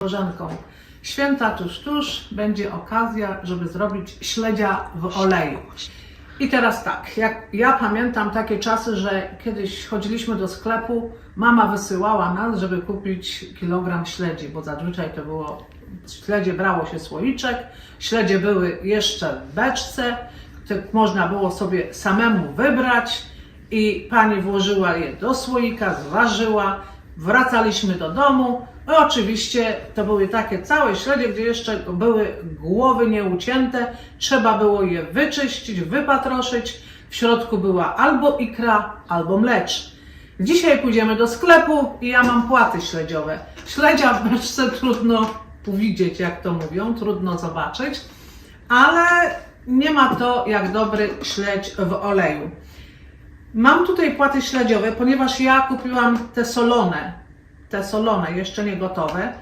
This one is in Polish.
koleżanką. Święta tuż, tuż, będzie okazja, żeby zrobić śledzia w oleju. I teraz tak, jak ja pamiętam takie czasy, że kiedyś chodziliśmy do sklepu, mama wysyłała nas, żeby kupić kilogram śledzi, bo zazwyczaj to było, śledzie brało się słoiczek, śledzie były jeszcze w beczce, można było sobie samemu wybrać i pani włożyła je do słoika, zważyła, wracaliśmy do domu. No oczywiście to były takie całe śledzie, gdzie jeszcze były głowy nieucięte. Trzeba było je wyczyścić, wypatroszyć. W środku była albo ikra, albo mlecz. Dzisiaj pójdziemy do sklepu i ja mam płaty śledziowe. Śledzia w beczce trudno widzieć, jak to mówią, trudno zobaczyć, ale nie ma to jak dobry śledź w oleju. Mam tutaj płaty śledziowe, ponieważ ja kupiłam te solone, te solone, jeszcze nie gotowe.